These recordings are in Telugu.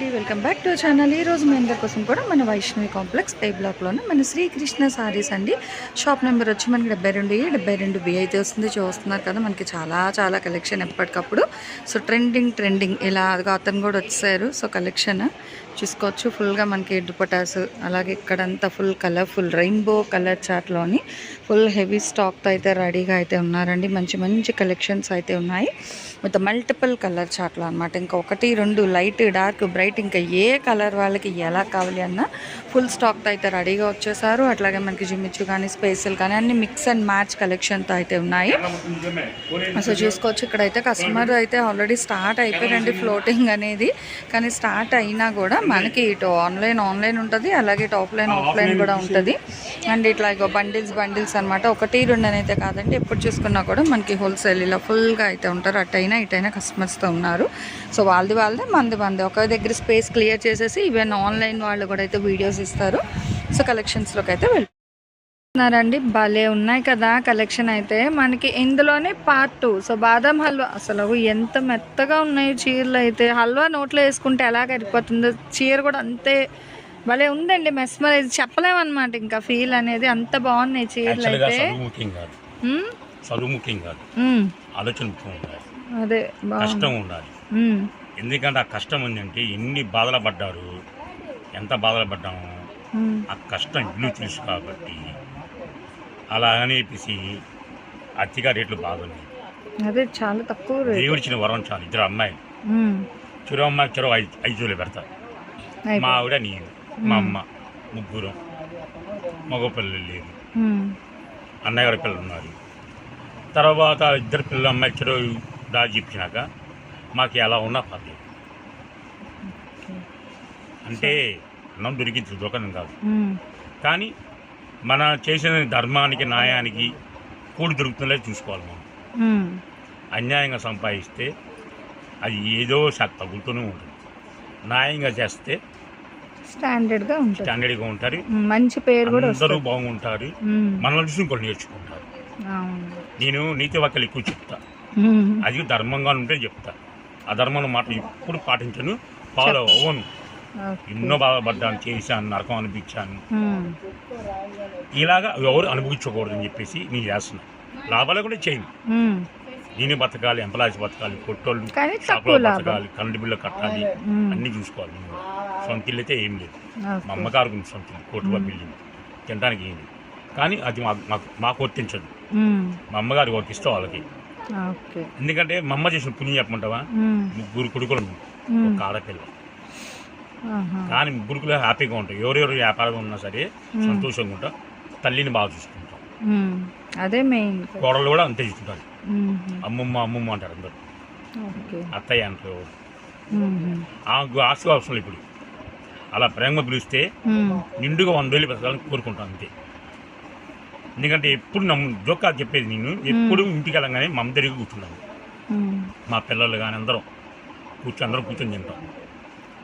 అండి. Welcome back to channel. ఈ రోజు మీ అందరి కోసం కూడా మన వైష్ణవి కాంప్లెక్స్ ఏ బ్లాక్లోనే మన శ్రీకృష్ణ సారీస్ అండి. షాప్ నెంబర్ వచ్చి మనకి డెబ్బై రెండు ఏ డెబ్బై రెండు బి అయితే వస్తుంది. చూస్తున్నారు కదా మనకి చాలా చాలా కలెక్షన్ ఎప్పటికప్పుడు. So trending trending. ఇలా అతను కూడా వచ్చారు. సో కలెక్షన్ చూసుకోవచ్చు. ఫుల్గా మనకి దుపటాస్ అలాగే ఇక్కడంతా ఫుల్ కలర్ఫుల్ రెయిన్బో కలర్ చార్ట్లోని ఫుల్ హెవీ స్టాక్తో అయితే రెడీగా అయితే ఉన్నారండి. మంచి మంచి కలెక్షన్స్ అయితే ఉన్నాయి. విత్ మల్టిపుల్ కలర్ చార్ట్లు అనమాట ఇంకా ఒకటి రెండు లైట్ డార్క్ బ్రైట్ ఇంకా ఏ కలర్ వాళ్ళకి ఎలా కావాలి అన్న ఫుల్ స్టాక్తో అయితే రెడీగా వచ్చేసారు. అట్లాగే మనకి జిమ్మిచ్చు కానీ స్పేసులు కానీ అన్ని మిక్స్ అండ్ మ్యాచ్ కలెక్షన్తో అయితే ఉన్నాయి. సో చూసుకోవచ్చు ఇక్కడైతే కస్టమర్ అయితే ఆల్రెడీ స్టార్ట్ అయిపోయారండి ఫ్లోటింగ్ అనేది. కానీ స్టార్ట్ అయినా కూడా మనకి ఇటు ఆన్లైన్ ఆన్లైన్ ఉంటుంది. అలాగే ఇటు ఆఫ్లైన్ ఆఫ్లైన్ కూడా ఉంటుంది. అండ్ ఇట్లా బండిల్స్ బండిల్స్ అనమాట ఒకటి రెండు అయితే కాదండి. ఎప్పుడు చూసుకున్నా కూడా మనకి హోల్సేల్ ఇలా ఫుల్గా అయితే ఉంటారు. అటైనా ఇటైనా కస్టమర్స్తో ఉన్నారు. సో వాళ్ళది వాళ్ళదే మనది మంది ఒక దగ్గర స్పేస్ క్లియర్ చేసేసి ఈవెన్ ఆన్లైన్ వాళ్ళు కూడా అయితే వీడియోస్ ఇస్తారు. సో కలెక్షన్స్లోకి అయితే వెళ్ళి ఉన్నారండి భలే ఉన్నాయి కదా కలెక్షన్ అయితే. మనకి ఇందులోనే పార్ట్ టూ. సో బాదం హల్వా అసలు ఎంత మెత్తగా ఉన్నాయి చీరలు అయితే. హల్వా నోట్లో వేసుకుంటే ఎలా కరిగిపోతుందో చీర కూడా అంతే భలే ఉందండి మెస్మరైజ్. చెప్పలేమన్నమాట ఇంకా ఫీల్ అనేది. అంత బాగున్నాయి చీరలు అయితే. చదువు ముఖ్యం కాదు. ఆలోచన ముఖ్యం ఉండాలి. అదే కష్టం ఉండాలి. ఎందుకంటే ఆ కష్టం ఉందంటే ఎన్ని బాధలు పడ్డారు ఎంత బాధలు పడ్డాము ఆ కష్టం ఇల్లు తెలుసు కాబట్టి. అలా అని చెప్పేసి అతిగా రేట్లు బాగున్నాయి. అదే చాలా తక్కువ. దేవుడిచ్చిన వరం చాలు. ఇద్దరు అమ్మాయిలు. చెరువు అమ్మాయి చెరువు ఐదు ఐదు పెడతారు. మా. ఆవిడ నేను. మా అమ్మ ముగ్గురు. మగ పిల్లలు లేరు. ఉమ్, అన్నయ్య గారి పిల్లలు ఉన్నారు. తర్వాత ఇద్దరు పిల్లలు అమ్మాయి చెరువు దాచి చెప్పినాక మాకు ఎలా ఉన్నా పర్లేదు. అంటే అన్నం దొరికింది దొరకడం కాదు. కానీ మన చేసిన ధర్మానికి న్యాయానికి కూడి దొరుకుతుందో చూసుకోవాలి మనం. అన్యాయంగా సంపాదిస్తే అది ఏదో తగులుతూనే ఉంటుంది. న్యాయంగా చేస్తే స్టాండర్డ్గా ఉంటుంది. స్టాండర్డ్గా ఉంటారు ఉమ్, మంచి పేరు కూడా అందరూ బాగుంటారు. మనల్ని చూసి ఇంకోటి నేర్చుకుంటారు. నేను నీతి వాక్యాలు ఎక్కువ చెప్తా. అది ధర్మంగా ఉంటే చెప్తా. అధర్మం మాట ఎప్పుడు పాటించను ఫాలో అవ్వను. ఎన్నో బాధపడ్డాను చేశాను నరకం అనిపించాను. ఇలాగా ఎవరు అనుభవించకూడదని చెప్పేసి నేను చేస్తున్నా. లాభాలు కూడా చేయను. దీని బతకాలి ఎంప్లాయీస్ బతకాలి కొట్టోళ్ళు షాప్లో. బతకాలి కరెంటు బిల్లు కట్టాలి అన్నీ చూసుకోవాలి నేను. సొంత ఇల్లు అయితే ఏం లేదు. మా ఉంది సొంత ఇల్లు కోటి రూపాయల బిల్డింగ్. తినడానికి ఏం లేదు. కానీ అది మాకు మాకు వర్తించదు మా అమ్మగారికి వర్తిస్తే వాళ్ళకి. ఎందుకంటే మా అమ్మ చేసిన పుణ్యం చెప్పమంటావా? ముగ్గురు కొడుకులు ఒక ఆడపిల్ల. కానీ ముగ్గురుకులో హ్యాపీగా ఉంటాం ఎవరెవరు వ్యాపారంగా ఉన్నా సరే. సంతోషంగా ఉంటాం తల్లిని బాగా చూసుకుంటాం అదే మెయిన్. కోడలు కూడా అంతే చూసుకుంటారు. అమ్మమ్మ అమ్మమ్మ అంటారు అందరు. అత్తయ్య అంటారు. లేదు ఇప్పుడు అలా ప్రేమ పిలిస్తే నిండుగా వంద వేలు పెట్టాలని కోరుకుంటాను అంతే. ఎందుకంటే ఎప్పుడు నమ్ము జోకా చెప్పేది నేను ఎప్పుడు ఇంటికి వెళ్ళగానే మా దగ్గర కూర్చున్నాను మా పిల్లలు కానీ అందరం కూర్చొని అందరం కూర్చొని తింటాం.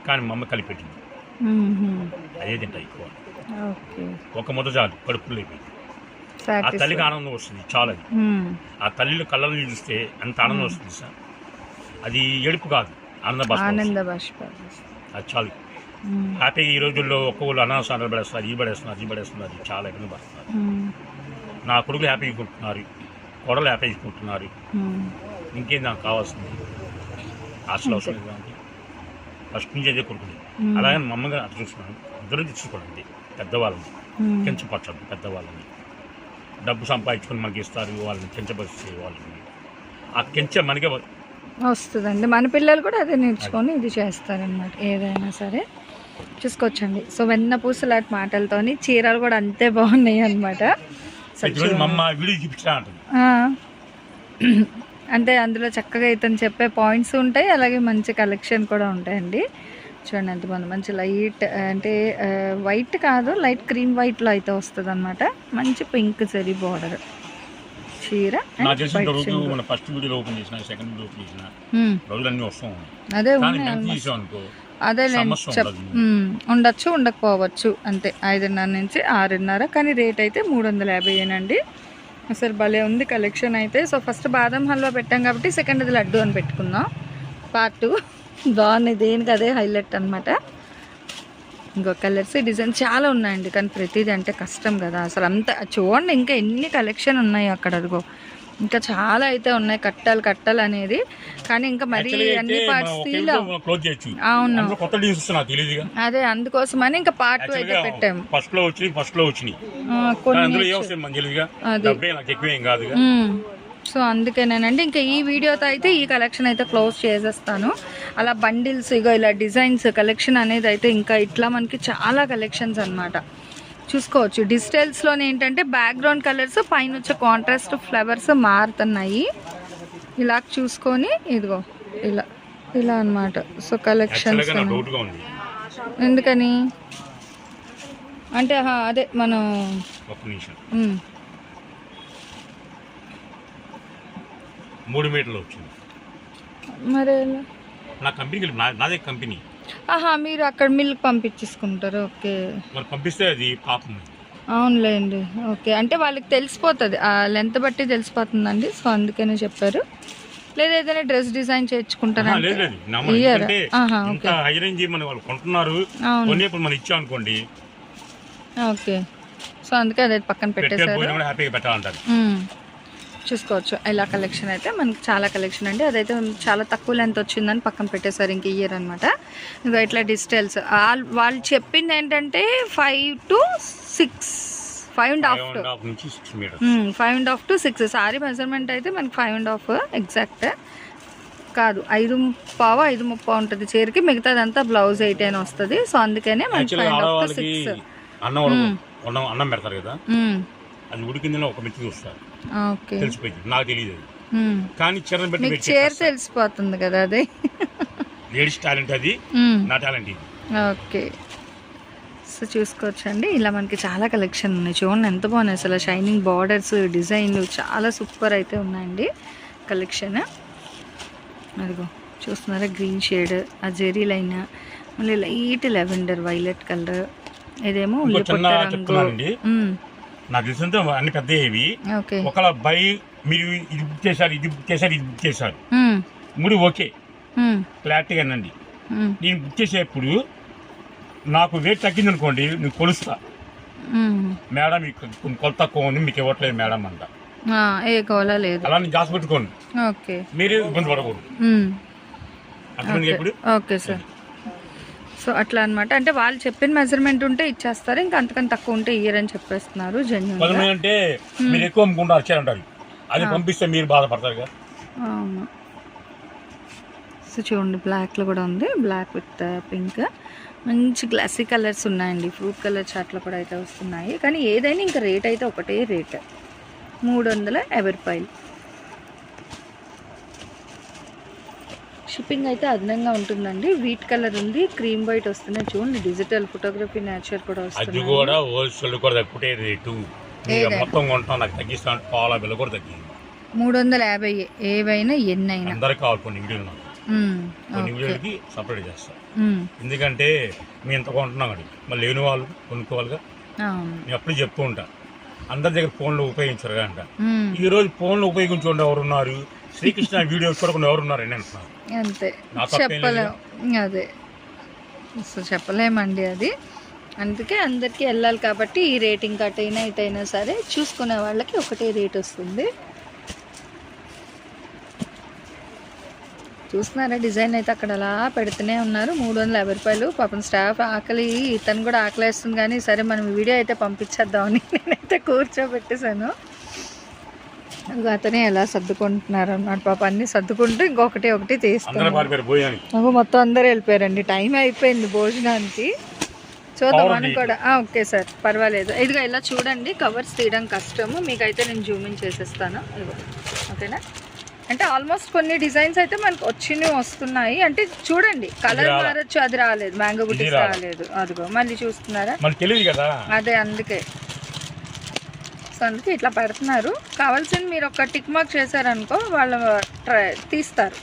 కానీ మా అమ్మ కలిపెట్టింది అదే తింటా ఎక్కువ. ఒక ముద్ద చాలు కడుపులో అయిపోయింది ఆ తల్లికి ఆనందం వస్తుంది చాలా అది. ఆ తల్లిలో కళ్ళని చూస్తే అంత ఆనందం వస్తుంది సార్. అది ఏడుపు కాదు ఆనంద భాష అది చాలు. హ్యాపీగా ఈ రోజుల్లో ఒక్కొక్కరు అనాసానాలు పడేస్తారు ఈ పడేస్తున్నారు ఈ పడేస్తున్నారు చాలా ఇబ్బంది పడుతున్నారు. నా కొడుకులు హ్యాపీగా కొంటున్నారు కొడలు హ్యాపీగా కొంటున్నారు ఉమ్, ఇంకేం నాకు కావాల్సింది? అసలు అవసరం లేదు ఫస్ట్ నుంచి అదే కొడుకుని. మ్మ్. అలాగే మా అమ్మగారు అట్లా చూస్తున్నాను. ఇద్దరు తెచ్చుకోండి పెద్దవాళ్ళని కించపరచండి పెద్దవాళ్ళని. డబ్బు సంపాదించుకొని మనకి ఇస్తారు వాళ్ళని కించపరిచే వాళ్ళని. ఆ కించ మనకే వస్తుందండి. మన పిల్లలు కూడా అదే నేర్చుకొని ఇది చేస్తారనమాట ఏదైనా సరే. చూసుకోవచ్చండి. సో వెన్న పూసలాంటి మాటలతోని చీరలు కూడా అంతే బాగున్నాయి అనమాట అంటే అందులో చక్కగా ఇతను చెప్పే పాయింట్స్ ఉంటాయి అలాగే మంచి కలెక్షన్ కూడా ఉంటాయండి. చూడండి ఎంత బాగుంది. మంచి లైట్ అంటే వైట్ కాదు లైట్ క్రీమ్ వైట్లో అయితే వస్తుంది అనమాట మంచి పింక్ జరీ బార్డర్. చీర అదే అదే చెప్ ఉండొచ్చు ఉండకపోవచ్చు. అంతే ఐదున్నర నుంచి ఆరున్నర. కానీ రేట్ అయితే మూడు వందల యాభైనండి అసలు భలే ఉంది కలెక్షన్ అయితే. సో ఫస్ట్ బాదం హల్వా పెట్టాం కాబట్టి సెకండ్ అది లడ్డు అని పెట్టుకుందాం. Part two. బాగుంది దేనికి అదే హైలైట్ అనమాట ఇంకో కలర్స్ డిజైన్ చాలా ఉన్నాయండి. కానీ ప్రతిదీ అంటే కష్టం కదా. అసలు అంత చూడండి ఇంకా ఎన్ని కలెక్షన్ ఉన్నాయి అక్కడ అదిగో. ఇంకా చాలా అయితే ఉన్నాయి కట్టాలి కట్టాలి అనేది. కానీ ఇంకా మరి అన్ని పార్ట్స్ అవును. కొత్త అదే అందుకోసమని ఇంకా పార్ట్ టూ అయితే పెట్టాం ఫస్ట్లో వచ్చినాయి ఫస్ట్లో కొన్ని. సో అందుకేనేనండి ఇంకా ఈ వీడియోతో అయితే ఈ కలెక్షన్ అయితే క్లోజ్ చేసేస్తాను. అలా బండిల్స్ ఇగో ఇలా డిజైన్స్ కలెక్షన్ అనేది అయితే ఇంకా ఇట్లా మనకి చాలా కలెక్షన్స్ అన్నమాట. చూసుకోవచ్చు. డిజిటల్స్లోనే ఏంటంటే బ్యాక్గ్రౌండ్ కలర్స్ పైన వచ్చే కాంట్రాస్ట్ ఫ్లవర్స్ మారుతున్నాయి. ఇలా చూసుకొని ఇదిగో ఇలా ఇలా అన్నమాట. సో కలెక్షన్స్ ఎందుకని? అంటే అదే మనం. మూడు మీటర్లు వచ్చింది. మరి? నా కంపెనీకి నా- నాదే కంపెనీ ఆహా మీరు అక్కడ మిల్క్ పంపించేసుకుంటారు ఓకే. మరి పంపిస్తే అది పాపం అవునులేండి ఓకే. అంటే వాళ్ళకి తెలిసిపోతుంది ఆ లెంత్ బట్టి తెలిసిపోతుందండి సో అందుకనే చెప్పారు. లేదా ఏదైనా డ్రెస్ డిజైన్ చేయించుకుంటారా ఆహా, లేదు లేదు నా ఇయ్యరా? ఎందుకంటే ఆహా, ఇంత హై రేంజ్ మన వాళ్ళు కొంటున్నారు అవును. కొనేప్పుడు మనం ఇచ్చాం అనుకోండి. ఓకే. సో అందుకే అదే పక్కన పెట్టే పెట్టేశారు. పోయినా కూడా హ్యాపీగా పెట్టాలంటారు. చూసుకోవచ్చు. ఇలా కలెక్షన్ అయితే మనకి చాలా కలెక్షన్ అండి. అదైతే చాలా తక్కువ లెంత్ వచ్చిందని పక్కన పెట్టేశారు ఇంక ఇయర్ అనమాట ఇంకా ఇట్లా డిజిటల్స్ వాళ్ళు చెప్పింది ఏంటంటే five to six five and half metres five and half to six sari measurement అయితే మనకి ఫైవ్ అండ్ హాఫ్ ఎగ్జాక్ట్ కాదు ఐదు పావు ఐదు ముప్పావు ఉంటుంది చీరకి. మిగతాదంతా బ్లౌజ్ ఎయిట్ అయినా వస్తుంది. సో అందుకనే మనకి five and half to six అన్నం పెడతారు కదా? Hmm. అది ఉడికిందని ఒక మెత్తి చూస్తారు. తెలిసిపోయింది. నాకు తెలియదు. కానీ పెట్టి చీర తెలిసిపోతుంది కదా అది. లేడీస్ టాలెంట్ అది. నా టాలెంట్ ఇది. ఓకే. సో చూసుకోవచ్చండి. ఇలా మనకి చాలా కలెక్షన్ ఉన్నాయి. చూడండి ఎంత బాగున్నాయి అసలు. షైనింగ్ బార్డర్స్ డిజైన్లు చాలా సూపర్ అయితే ఉన్నాయండి కలెక్షన్. అదిగో చూస్తున్నారా? గ్రీన్ షేడ్ ఆ జెరీ లైన్ మళ్ళీ లైట్ లెవెండర్ వైలెట్ కలర్ ఇదేమో ఇంకో ఉల్లి చిన్న పొట్ట రంగు. నాకు తెలిసినంత అన్ని పెద్ద ఓకే. ఒకవేళ బై మీరు ఇది బుక్ చేశారు ఇది బుక్ చేశారు ఇది బుక్ చేశారు. మూడు ఓకే. క్లారిటీగా మ్మ్. నేను బుక్ చేసేప్పుడు నాకు వెయిట్ తగ్గింది అనుకోండి నేను కొలుస్తా. మేడం కొన్ని కొలత తక్కువ ఉంది మీకు ఇవ్వట్లేదు మేడం అంట. లేదు. అలా నేను జాస్ పెట్టుకోండి మీరు ఇబ్బంది పడకూడదు. అర్థమైంది ఇప్పుడు? Okay sir. సో అట్లా అన్నమాట. అంటే వాళ్ళు చెప్పిన మెజర్మెంట్ ఉంటే ఇచ్చేస్తారు. ఇంకా అంతకని తక్కువ ఉంటే ఇయ్యర్ అని చెప్పేస్తున్నారు జెన్యున్ కొంతమంది అంటే మీరు ఎక్కువ అమ్ముకుంటారు వచ్చారంటారు అది పంపిస్తే మీరు బాధపడతారు కదా అవును. సో చూడండి బ్లాక్లో కూడా ఉంది. బ్లాక్ విత్ పింక్ మంచి గ్లాసీ కలర్స్ ఉన్నాయండి. ఫ్రూట్ కలర్ చాట్లు కూడా అయితే వస్తున్నాయి. కానీ ఏదైనా ఇంకా రేట్ అయితే ఒకటే రేట్ మూడు వందల యాభై షిప్పింగ్ అయితే అదనంగా ఉంటుందండి. వీట్ కలర్ ఉంది క్రీమ్ వైట్ వస్తున్నాయి. చూడండి డిజిటల్ ఫోటోగ్రఫీ నేచర్ కూడా అది వస్తుంది కూడా హోల్సేల్ కూడా రేటు? మొత్తం కొంటాం నాకు తగ్గిస్తాను పాల బిల్ల కూడా తగ్గింది. మూడు వందల యాభై ఏవైనా ఎన్నైనా. అందరికి కావాలి కొన్ని వీడియోలు. కొన్ని వీడియోలకి సపరేట్ చేస్తాను మ్మ్. ఎందుకంటే మేము ఎంత కొంటున్నాం అండి మళ్ళీ లేని వాళ్ళు కొనుక్కోవాలిగా. నేను అప్పుడు చెప్తూ ఉంటా. అందరి దగ్గర ఫోన్లు ఉపయోగించరు అంట. ఈ రోజు ఫోన్లు ఉపయోగించుకుంటే ఎవరున్నారు? శ్రీకృష్ణ వీడియోస్ చూడకుండా ఎవరున్నారు అని అంటున్నారు అంతే. నా తప్పేం చెప్పలేం. అదే. సో చెప్పలేమండి అది. అందుకే అందరికీ వెళ్ళాలి కాబట్టి ఈ రేటింగ్ అటైనా ఇటైనా సరే చూసుకునే వాళ్ళకి ఒకటే రేట్ వస్తుంది. చూస్తున్నారా? డిజైన్ అయితే అక్కడ అలా పెడుతూనే ఉన్నారు. మూడు వందల యాభై రూపాయలు. పాపం స్టాఫ్ ఆకలి. ఇతను కూడా ఆకలేస్తుంది కానీ సరే మనం వీడియో అయితే పంపించేద్దామని నేనైతే కూర్చోబెట్టేశాను. అతనే ఎలా సర్దుకుంటున్నారు అన్నమాట పాప. అన్ని సర్దుకుంటూ ఇంకొకటి ఒకటి నాకు మొత్తం అందరూ వెళ్ళిపోయారండి. టైం అయిపోయింది భోజనానికి. చూద్దాం ఉంది. కూడా. ఓకే సార్ పర్వాలేదు. ఇదిగో ఇలా చూడండి కవర్స్ తీయడం కష్టము. మీకైతే నేను జూమింగ్ చేసేస్తాను. ఇదిగో ఓకేనా? అంటే ఆల్మోస్ట్ కొన్ని డిజైన్స్ అయితే మనకు వచ్చినవి వస్తున్నాయి. అంటే చూడండి కలర్. మారచ్చు అది రాలేదు. మ్యాంగో బుటీస్ రాలా. రాలేదు. అదిగో మళ్ళీ చూస్తున్నారా? మనకు తెలియదు కదా? అదే అందుకే. సో అందుకే ఇట్లా పెడుతున్నారు. కావాల్సింది మీరు ఒక టిక్ మార్క్ చేశారనుకో వాళ్ళు ట్రై తీస్తారు.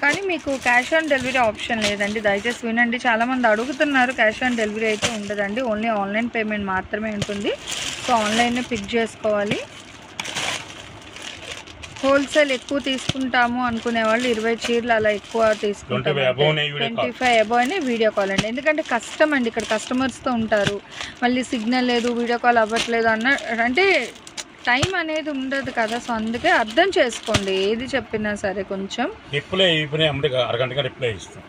కానీ మీకు క్యాష్ ఆన్ డెలివరీ ఆప్షన్ లేదండి. దయచేసి వినండి. చాలామంది అడుగుతున్నారు క్యాష్ ఆన్ డెలివరీ అయితే ఉండదండి. ఓన్లీ ఆన్లైన్ పేమెంట్ మాత్రమే ఉంటుంది. సో ఆన్లైన్నే పిక్ చేసుకోవాలి. హోల్సేల్ ఎక్కువ తీసుకుంటాము అనుకునే వాళ్ళు ఇరవై చీరలు అలా ఎక్కువ 25 above నే video ట్వంటీ ఫైవ్ అబౌవ్ అనే వీడియో కాల్ అండి. ఎందుకంటే కష్టం అండి ఇక్కడ కస్టమర్స్తో ఉంటారు. మళ్ళీ సిగ్నల్ లేదు వీడియో కాల్ అవ్వట్లేదు అన్న అంటే టైం అనేది ఉండదు కదా. సో అందుకే అర్థం చేసుకోండి. ఏది చెప్పినా సరే కొంచెం. రిప్లై అరగంటగా రిప్లై ఇస్తాం.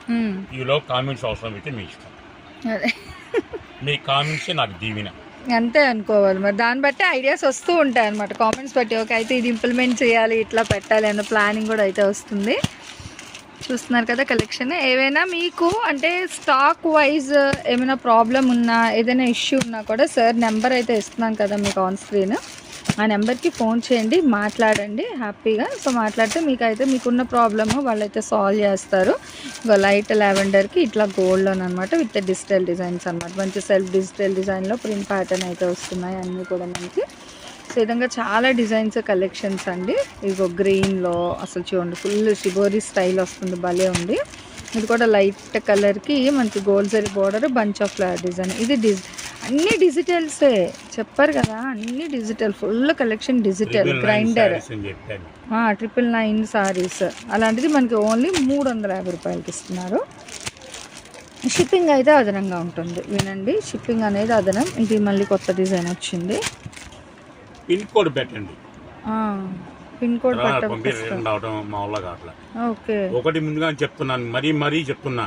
ఈలో కామెంట్స్ అవసరం అయితే మీ ఇష్టం. అదే. మీ కామెంట్సే నాకు దీవెన. అంతే అనుకోవాలి. మరి దాన్ని బట్టి ఐడియాస్ వస్తూ ఉంటాయి అనమాట కామెంట్స్ బట్టి ఓకే అయితే ఇది ఇంప్లిమెంట్ చేయాలి ఇట్లా పెట్టాలి అన్న ప్లానింగ్ కూడా అయితే వస్తుంది. చూస్తున్నారు కదా కలెక్షన్ ఏవైనా మీకు అంటే స్టాక్ వైజ్ ఏమైనా ప్రాబ్లం ఉన్నా ఏదైనా ఇష్యూ ఉన్నా కూడా సార్ నెంబర్ అయితే ఇస్తున్నాను కదా మీకు ఆన్ స్క్రీన్ ఆ నెంబర్కి ఫోన్ చేయండి మాట్లాడండి హ్యాపీగా. సో మాట్లాడితే మీకైతే మీకున్న ప్రాబ్లమ్ వాళ్ళైతే సాల్వ్ చేస్తారు. ఇంకా లైట్ లావెండర్కి ఇట్లా గోల్డ్లోన్ అనమాట విత్ డిజిటల్ డిజైన్స్ అనమాట మంచి సెల్ఫ్ డిజిటల్ డిజైన్లో ప్రింట్ ప్యాటర్న్ అయితే వస్తున్నాయి అన్నీ కూడా మనకి. సో విధంగా చాలా డిజైన్స్ కలెక్షన్స్ అండి. ఇగో గ్రీన్లో అసలు చూడండి ఫుల్ షిబోరీ స్టైల్ వస్తుంది భలే ఉంది. ఇది కూడా లైట్ కలర్కి మనకి gold zari border bunch of flower design. ఇది డిజైన్ అన్ని డిజిటల్సే. చెప్పారు కదా అన్ని digital full collection digital grinder. Triple nine saris అలాంటిది మనకి ఓన్లీ మూడు వందల యాభై రూపాయలకి ఇస్తున్నారు. షిప్పింగ్ అయితే అదనంగా ఉంటుంది. వినండి షిప్పింగ్ అనేది అదనం. ఇది మళ్ళీ కొత్త డిజైన్ వచ్చింది. పిన్ కోడ్ పెట్టండి. Pin code okay. ఒకటి ముందుగా చెప్తున్నాను మరీ మరీ చెప్తున్నా.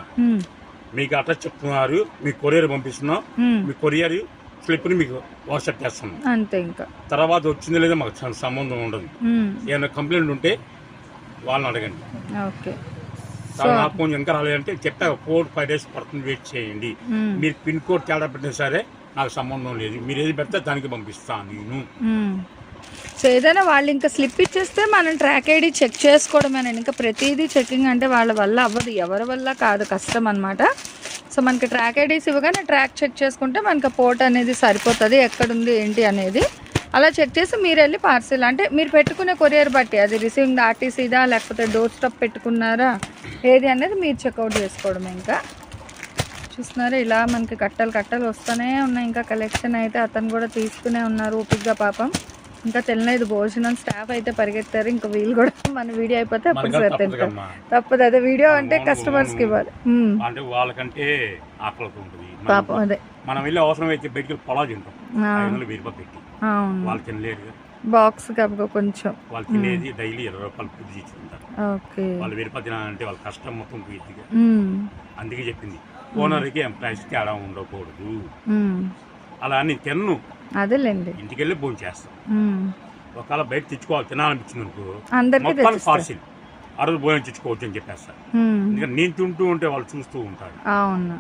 మీకు అట్లా చెప్తున్నారు మీ కొరియర్ పంపిస్తున్నాం మీ కొరియర్ స్లిప్ని మీకు వాట్సాప్ చేస్తున్నాం అంతే ఇంకా. తర్వాత వచ్చిందో లేదో మాకు చాలా సంబంధం ఉండదు. ఏమైనా కంప్లైంట్ ఉంటే వాళ్ళని అడగండి. ఓకే. నాకు కొంచెం ఇంకా రాలేదంటే చెప్పా ఫోర్ ఫైవ్ డేస్ పడుతుంది వెయిట్ చేయండి. మీరు పిన్ కోడ్ తేడా పెట్టినా సరే నాకు సంబంధం లేదు. మీరు ఏది పెడితే దానికి పంపిస్తాను నేను. సో ఏదైనా వాళ్ళు ఇంకా స్లిప్ ఇచ్చేస్తే మనం ట్రాక్ ఐడి చెక్ చేసుకోవడమేనండి ఇంకా ప్రతిదీ చెకింగ్ అంటే వాళ్ళ వల్ల అవ్వదు. ఎవరి వల్ల కాదు కష్టం అనమాట సో మనకి ట్రాక్ ఐడీస్ ఇవ్వగానే ట్రాక్ చెక్ చేసుకుంటే మనకి పోర్ట్ అనేది సరిపోతుంది ఎక్కడుంది ఏంటి అనేది. అలా చెక్ చేసి మీరు వెళ్ళి పార్సిల్ అంటే మీరు పెట్టుకునే కొరియర్ బట్టి అది రిసీవింగ్ ఆర్టీసీదా లేకపోతే డోర్ స్టాప్ పెట్టుకున్నారా ఏది అనేది మీరు చెక్అవుట్ చేసుకోవడం ఇంకా. చూస్తున్నారా ఇలా మనకి కట్టలు కట్టలు వస్తూనే ఉన్నాయి. ఇంకా కలెక్షన్ అయితే అతను కూడా తీసుకునే ఉన్నారు ఓపిక్గా పాపం. ఇంకా తినలేదు భోజనం స్టాఫ్ అయితే పరిగెత్తారు ఇంకా వీళ్ళు కూడా మన వీడియో అయిపోతే అప్పుడు సార్ తప్పదు తింటారు. తప్పదు అదే వీడియో అంటే అవును, కస్టమర్స్కి అవును. ఇవ్వాలి. అంటే వాళ్ళకంటే ఆకలితో ఉంటుంది. పాపం అదే. మనం వెళ్ళి అవసరం అయితే బయటికి పొలా తింటాం. పెట్టి. వాళ్ళు తినలేరు. బాక్స్ కాబట్టి కొంచెం. వాళ్ళు తినేది డైలీ ఇరవై రూపాయలు పూర్తి చేస్తుంటారు ఓకే. వాళ్ళు రూపాయలు తినాలంటే వాళ్ళ కష్టం మొత్తం ఉమ్, అందుకే చెప్పింది. ఓనర్కి ఎంప్లాయీస్కి తేడా ఉండకూడదు. అలా అని తిన్ను. అదేలేండి. ఇంటికి వెళ్ళి భోజనం చేస్తాం. ఒకవేళ బయట తెచ్చుకోవాలి తినాలనిపించింది అనుకో పార్సిల్. ఆ రోజు భోజనం తెచ్చుకోవచ్చు అని చెప్పేస్తారు ఎందుకంటే నేను తింటూ ఉంటే వాళ్ళు చూస్తూ ఉంటారు. అవును.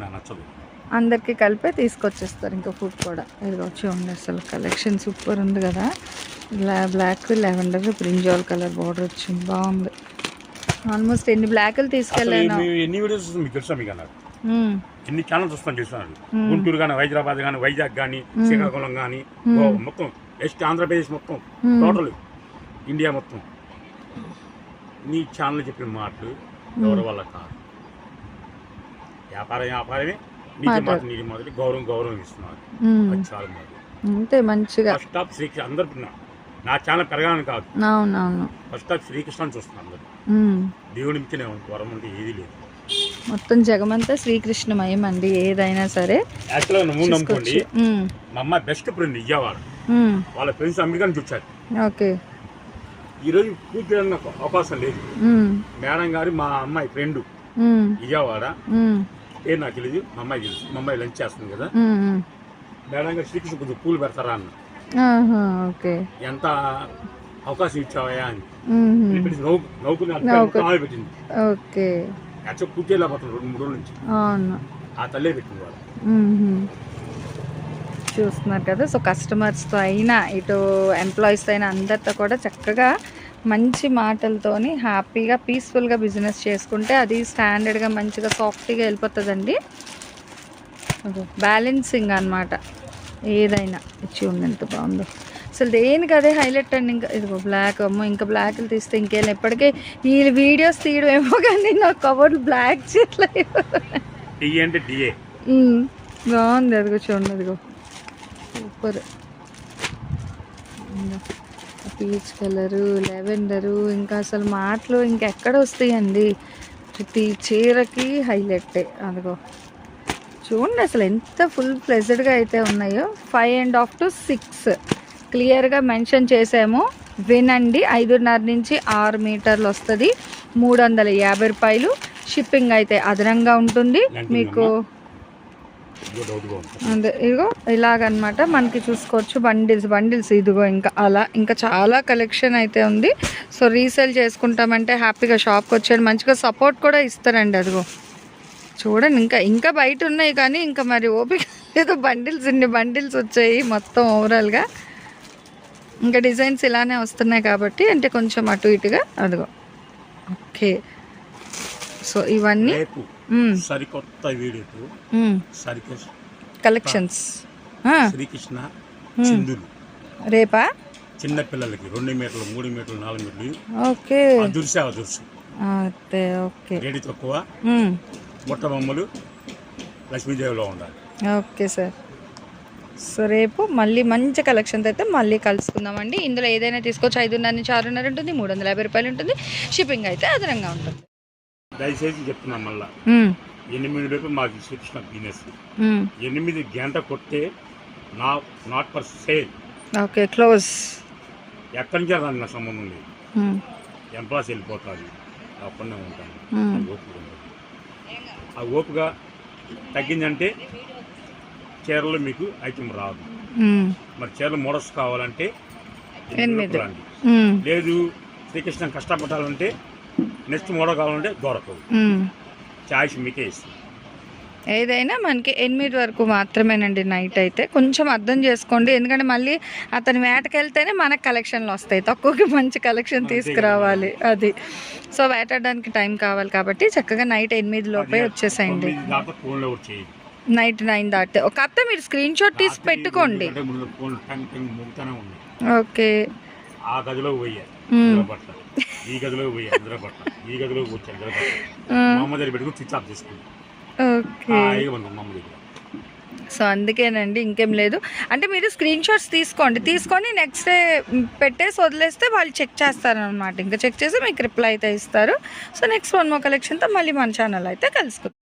నాకు నచ్చదు. అందరికీ కలిపే తీసుకొచ్చేస్తారు ఇంకా ఫుడ్ కూడా. ఇది వచ్చి ఉంది అసలు కలెక్షన్ సూపర్ ఉంది కదా. Bla black lavender brinjal colour border వచ్చింది. బాగుంది. ఆల్మోస్ట్ ఎన్ని బ్లాక్లు తీసుకెళ్ళాను. ఎన్ని వీడియోస్ మీకు తెలుసా మీకు అన్నారు? ఎన్ని ఛానల్స్ వస్తాను చూస్తున్నారు. గుంటూరు కానీ హైదరాబాద్ కానీ వైజాగ్ కానీ శ్రీకాకుళం కానీ మొత్తం వెస్ట్ ఆంధ్రప్రదేశ్ మొత్తం. టోటల్ ఇండియా మొత్తం. నీ ఛానల్ చెప్పిన మాటలు ఎవరి వల్ల కాదు. వ్యాపారం వ్యాపారమే. నీతి మాట. నీతి మొదటి గౌరవం గౌరవం ఇస్తున్నారు. అది చాలా అంతే మంచిగా. ఫస్ట్ ఆఫ్ శ్రీకృష్ణ అందరు నా- ఛానల్ పెరగాలని కాదు. ఫస్ట్ ఆఫ్ శ్రీకృష్ణ చూస్తున్నాను అందరు. దేవుడి నుంచి వరం అంటే ఏది లేదు. మొత్తం జగమంతా శ్రీకృష్ణమయం అండి ఏదైనా సరే. యాక్చువల్గా బెస్ట్ ఫ్రెండ్ విజయవాడ వాళ్ళ ఫ్రెండ్స్ అమెరికా నుంచి వచ్చారు ఓకే. ఈరోజు పూర్తి అవకాశం లేదు. మేడం గారు మా అమ్మాయి ఫ్రెండ్ విజయవాడ పేరు నాకు తెలియదు మా అమ్మాయి తెలుసు మా అమ్మాయి లంచ్ చేస్తుంది కదా. మేడం గారు శ్రీకృష్ణ కొంచెం పూలు పెడతారా అన్న. ఓకే. ఎంత అవకాశం ఇచ్చావయ్యా అని. ఉమ్, పెట్టి నవ్వు నవ్వుకుని నవ్వుకు- ఆమె పెట్టింది. ఓకే. యాక్చువల్ చేయలేకపోతుంది రెండు మూడు రోజుల నుంచి. అవును. ఆ తల్లే పెట్టింది వాళ్ళు మ్మ్. చూస్తున్నారు కదా సో కస్టమర్స్తో అయినా ఇటు ఎంప్లాయీస్తో అయినా అందరితో కూడా చక్కగా మంచి మాటలతోని హ్యాపీగా పీస్ఫుల్గా బిజినెస్ చేసుకుంటే అది స్టాండర్డ్గా మంచిగా సాఫ్ట్గా వెళ్ళిపోతుందండి. బ్యాలెన్సింగ్ అన్నమాట. ఏదైనా చూడండి ఎంత బాగుందో. అసలు దేనికి అదే హైలైట్ అండి? ఇంకా ఇదిగో బ్లాక్ అమ్మో ఇంకా బ్లాక్లు తీస్తే ఇంకేం ఎప్పటికే ఈ వీడియోస్ తీయడం ఏమో కానీ నా కవర్లు బ్లాక్ మ్మ్. బాగుంది. అదిగో చూడండి అదిగో. సూపర్ పీచ్ కలరు లెవెండరు ఇంకా అసలు మాటలు ఇంకెక్కడ వస్తాయండి? ప్రతి చీరకి హైలైట్ అదిగో. చూడండి అసలు ఎంత ఫుల్ ప్లెజెడ్గా అయితే ఉన్నాయో. Five and half to six క్లియర్గా మెన్షన్ చేసాము. వినండి ఐదున్నర నుంచి ఆరు మీటర్లు వస్తుంది. మూడు వందల యాభై రూపాయలు. షిప్పింగ్ అయితే అదనంగా ఉంటుంది. మీకు అదే ఇదిగో ఇలాగనమాట. మనకి చూసుకోవచ్చు బండిల్స్ బండిల్స్ ఇదిగో ఇంకా అలా ఇంకా చాలా కలెక్షన్ అయితే ఉంది. సో రీసేల్ చేసుకుంటామంటే హ్యాపీగా షాప్కి వచ్చాడు మంచిగా సపోర్ట్ కూడా ఇస్తారండి అదిగో. చూడండి ఇంకా ఇంకా బయట ఉన్నాయి కానీ ఇంకా మరి ఓపిక లేదు. బండిల్స్ ఇన్ని బండిల్స్ వచ్చాయి మొత్తం ఓవరాల్గా ఇంకా డిజైన్స్ ఇలానే వస్తున్నాయి కాబట్టి అంటే కొంచెం అటు ఇటుగా అదిగో. ఓకే. సో ఇవన్నీ సరికొత్త కలెక్షన్స్. శ్రీకృష్ణ చిందులు. రేపా? చిన్న పిల్లలకి రెండు మీటర్లు మూడు మీటర్లు నాలుగు మీటర్లు. ఓకే. అదుర్సి అదుర్సు అదే ఓకే. రేడి తక్కువ. మ్మ్. బుట్ట బొమ్మలు లక్ష్మీదేవిలో ఉండాలి. Okay sir. సో రేపు మళ్ళీ మంచి కలెక్షన్స్ అయితే మళ్ళీ కలుసుకుందామండి. ఇందులో ఏదైనా తీసుకోవచ్చు ఐదున్నర నుంచి ఆరున్నర ఉంటుంది మూడు వందల యాభై రూపాయలు ఉంటుంది. షిప్పింగ్ అయితే అదనంగా ఉంటుంది. దయచేసి చెప్తున్నాం మళ్ళా. ఎనిమిది రేపు మాకు శ్రీకృష్ణ బిజినెస్. ఎనిమిది గంట కొట్టే నా not for sale okay close ఎక్కడి నుంచి రాని నా సంబంధం లేదు. ఎంప్లాస్ వెళ్ళిపోతుంది అక్కడనే ఉంటాను. ఆ ఓపిక తగ్గిందంటే చీరలో మీకు ఐటమ్ రాదు. మరి చీరలు మోడల్స్ కావాలంటే. లేదు శ్రీకృష్ణ కష్టపడాలంటే నెక్స్ట్ మోడల్ కావాలంటే దొరకదు మ్మ్. చాయిస్ మీకే ఇస్తుంది ఏదైనా మనకి ఎనిమిది వరకు మాత్రమేనండి నైట్ అయితే. కొంచెం అర్థం చేసుకోండి. ఎందుకంటే మళ్ళీ అతని వేటకి వెళ్తేనే మనకు కలెక్షన్లు వస్తాయి. తక్కువకి మంచి కలెక్షన్ తీసుకురావాలి. అది. సో వేటాడడానికి టైం కావాలి కాబట్టి చక్కగా నైట్ ఎనిమిది లోపే వచ్చేసేయండి. నైట్ నైన్ దాటితే. ఒక అత్త మీరు స్క్రీన్ షాట్ తీసి పెట్టుకోండి. ఓకే. ఆ గదిలో పోయా మ్మ్. నిద్రపట్ల ఈ గదిలో పోయా నిద్రపట్ల ఈ గదిలో. మా అమ్మ దగ్గర పెట్టుకుని స్విచ్ ఆఫ్ చేసుకుంటాం. హాయిగా దగ్గర. సో అందుకేనండి ఇంకేం లేదు. అంటే మీరు స్క్రీన్ షాట్స్ తీసుకోండి. తీసుకొని నెక్స్ట్ డే పెట్టేసి వదిలేస్తే వాళ్ళు చెక్ చేస్తారనమాట ఇంకా చెక్ చేసి మీకు రిప్లై అయితే ఇస్తారు. సో నెక్స్ట్ వన్ మో కలెక్షన్తో మళ్ళీ మన ఛానల్ అయితే కలుసుకుందాం.